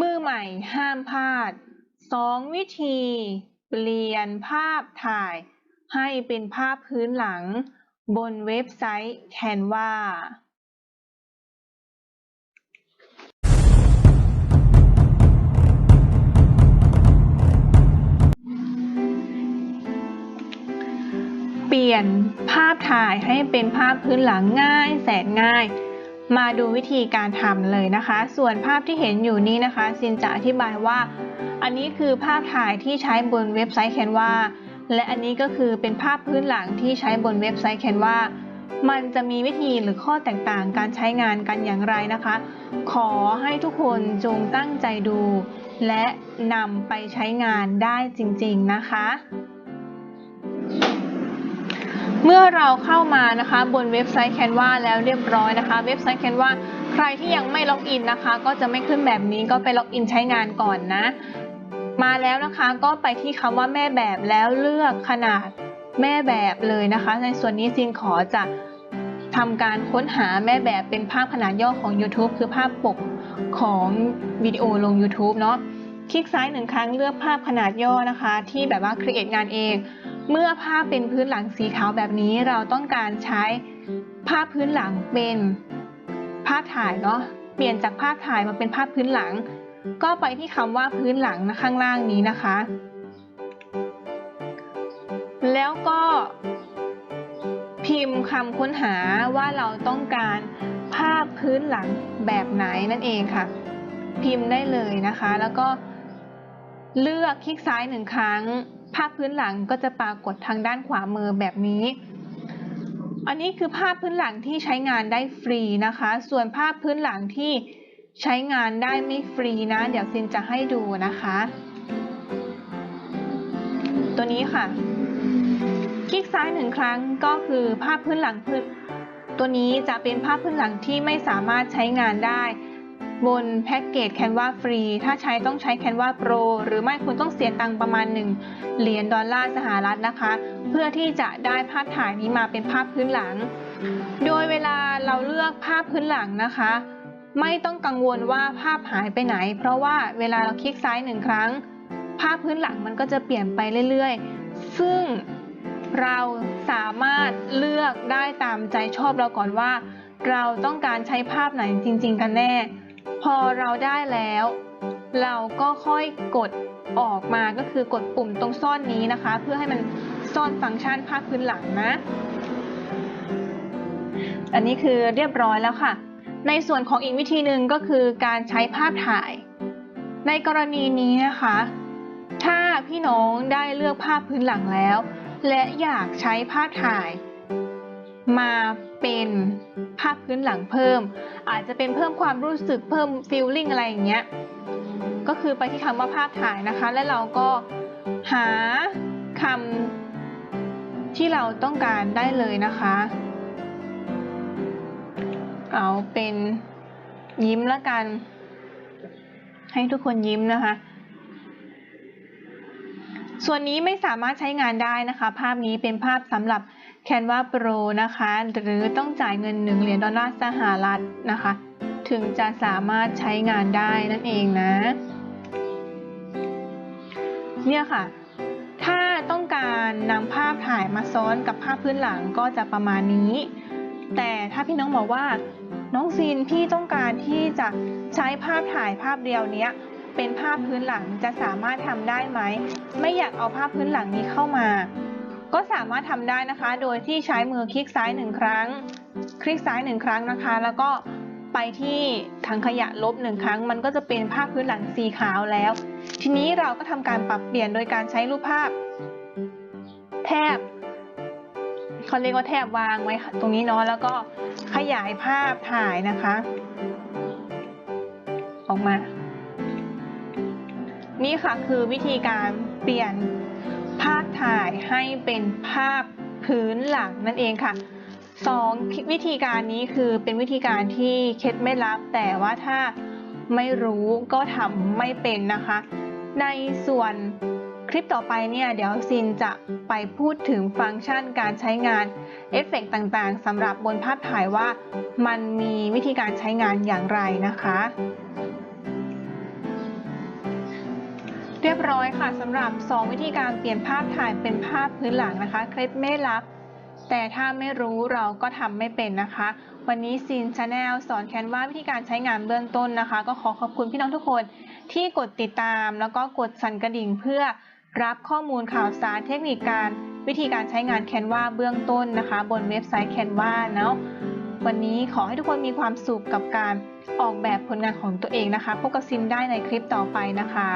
มือใหม่ห้ามพลาด 2 วิธี เปลี่ยนภาพถ่าย ให้เป็นภาพพื้นหลัง บนเว็บไซต์ Canva เปลี่ยนภาพถ่ายให้เป็นภาพพื้นหลังง่ายแสนง่าย มาดูวิธีการทำเลยนะคะ ส่วนภาพที่เห็นอยู่นี้นะคะซินจะอธิบายว่า อันนี้คือภาพถ่ายที่ใช้บนเว็บไซต์ Canva และอันนี้ก็คือเป็นภาพพื้นหลังที่ใช้บนเว็บไซต์ Canva มันจะมีวิธีหรือข้อแตกต่างการใช้งานกันอย่างไรนะคะ ขอให้ทุกคนจงตั้งใจดู และนำไปใช้งานได้จริง ๆ นะคะ เมื่อเราเข้ามานะคะบนเว็บไซต์ Canva แล้วเรียบร้อยนะคะ เว็บไซต์ Canva ใครที่ยังไม่ล็อกอินนะคะ ก็จะไม่ขึ้นแบบนี้ก็ไปล็อกอินใช้งานก่อนนะ มาแล้วนะคะก็ไปที่คำว่าแม่แบบแล้วเลือกขนาดแม่แบบเลยนะคะ ในส่วนนี้ซินขอจะทำการค้นหาแม่แบบเป็นภาพขนาดย่อของ YouTube คือภาพปกของวิดีโอลง YouTube เนาะคลิกซ้ายหนึ่งครั้งเลือกภาพขนาดย่อนะคะ ที่แบบว่า create งานเอง เมื่อภาพเป็นพื้นหลังสีขาวแบบนี้เราต้องการใช้ภาพพื้นหลังเป็นภาพถ่ายเนาะเปลี่ยนจากภาพถ่ายมาเป็นภาพพื้นหลัง ก็ไปที่คำว่าพื้นหลังนะข้างล่างนี้นะคะ แล้วก็ พิมพ์คำค้นหาว่าเราต้องการภาพพื้นหลังแบบไหนนั่นเองค่ะ พิมพ์ได้เลยนะคะ แล้วก็ เลือกคลิกซ้ายหนึ่งครั้ง ภาพพื้นหลังก็จะปรากฏทางด้านขวามือแบบนี้ อันนี้คือภาพพื้นหลังที่ใช้งานได้ฟรีนะคะ ส่วนภาพพื้นหลังที่ใช้งานได้ไม่ฟรีนะ เดี๋ยวซินจะให้ดูนะคะ ตัวนี้ค่ะ คลิกซ้ายหนึ่งครั้งก็คือภาพพื้นหลังพื้นตัวนี้จะเป็นภาพพื้นหลังที่ไม่สามารถใช้งานได้ บนแพ็กเกจ Canva ฟรี ถ้าใช้ต้องใช้ Canva Pro หรือไม่คุณต้องเสียตังค์ประมาณ 1 เหรียญดอลลาร์สหรัฐนะคะ เพื่อที่จะได้ภาพถ่ายนี้มาเป็นภาพพื้นหลัง โดยเวลาเราเลือกภาพพื้นหลังนะคะ ไม่ต้องกังวลว่าภาพหายไปไหน เพราะว่าเวลาเราคลิกซ้ายหนึ่งครั้ง ภาพพื้นหลังมันก็จะเปลี่ยนไปเรื่อยๆ ซึ่งเราสามารถเลือกได้ตามใจชอบเราก่อนว่า เราต้องการใช้ภาพไหนจริง ๆ กันแน่ พอเราได้แล้ว เราก็ค่อยกดออกมาก็คือกดปุ่มตรงซ่อนนี้นะคะ เพื่อให้มันซ่อนฟังก์ชันภาพพื้นหลังนะ อันนี้คือเรียบร้อยแล้วค่ะ ในส่วนของอีกวิธีหนึ่งก็คือการใช้ภาพถ่าย ในกรณีนี้นะคะ ถ้าพี่น้องได้เลือกภาพพื้นหลังแล้ว และอยากใช้ภาพถ่าย มาเป็นภาพพื้นหลังเพิ่ม อาจจะเป็นเพิ่มความรู้สึกเพิ่มฟีลลิ่งอะไรอย่างเงี้ยก็คือไปที่คำว่าภาพถ่ายนะคะ และเราก็หาคำที่เราต้องการได้เลยนะคะ เอาเป็นยิ้มแล้วกัน ให้ทุกคนยิ้มนะคะ ส่วนนี้ไม่สามารถใช้งานได้นะคะ ภาพนี้เป็นภาพสำหรับ Canva Pro นะคะ หรือต้องจ่ายเงิน 1 เหรียญดอลลาร์สหรัฐนะคะ ถึงจะสามารถใช้งานได้นั่นเองนะ เนี่ยค่ะ ถ้าต้องการนำภาพถ่ายมาซ้อนกับภาพพื้นหลังก็จะประมาณนี้ แต่ถ้าพี่น้องบอกว่าน้องซีนพี่ต้องการที่จะใช้ภาพถ่ายภาพเดียวเนี้ยเป็นภาพพื้นหลังจะสามารถทำได้ไหม ไม่อยากเอาภาพพื้นหลังนี้เข้ามา ก็สามารถทำได้นะคะ โดยที่ใช้มือคลิกซ้ายหนึ่งครั้ง คลิกซ้ายหนึ่งครั้งนะคะ แล้วก็ไปที่ถังขยะลบหนึ่งครั้ง มันก็จะเป็นภาพพื้นหลังสีขาวแล้ว ทีนี้เราก็ทำการปรับเปลี่ยนโดยการใช้รูปภาพ แทบเขาเรียกว่าแทบวางไว้ตรงนี้เนาะแล้วก็ขยายภาพถ่ายนะคะ ออกมา นี่ค่ะคือวิธีการเปลี่ยน ถ่ายให้เป็นภาพพื้นหลังนั่นเองค่ะสองวิธีการนี้คือเป็นวิธีการที่เคล็ดไม่ลับ แต่ว่าถ้าไม่รู้ก็ทำไม่เป็นนะคะ ในส่วนคลิปต่อไปเนี่ยเดี๋ยวซินจะไปพูดถึงฟังก์ชันการใช้งานเอฟเฟกต่างๆสำหรับบนภาพถ่ายว่ามันมีวิธีการใช้งานอย่างไรนะคะ เรียบร้อยค่ะสำหรับ 2 วิธีการเปลี่ยนภาพถ่ายเป็นภาพพื้นหลังนะคะเคลิปไม่ลับ แต่ถ้าไม่รู้เราก็ทำไม่เป็นนะคะ วันนี้ซีนชาแนลสอนแคนวาวิธีการใช้งานเบื้องต้นนะคะ ก็ขอขอบคุณพี่น้องทุกคนที่กดติดตามแล้วก็กดสั่นกระดิ่งเพื่อรับข้อมูลข่าวสารเทคนิคการวิธีการใช้งานแคนวาเบื้องต้นนะคะ บนเว็บไซต์แคนวาเนาะ วันนี้ขอให้ทุกคนมีความสุขกับการออกแบบผลงานของตัวเองนะคะ พบกับซินได้ในคลิปต่อไปนะคะ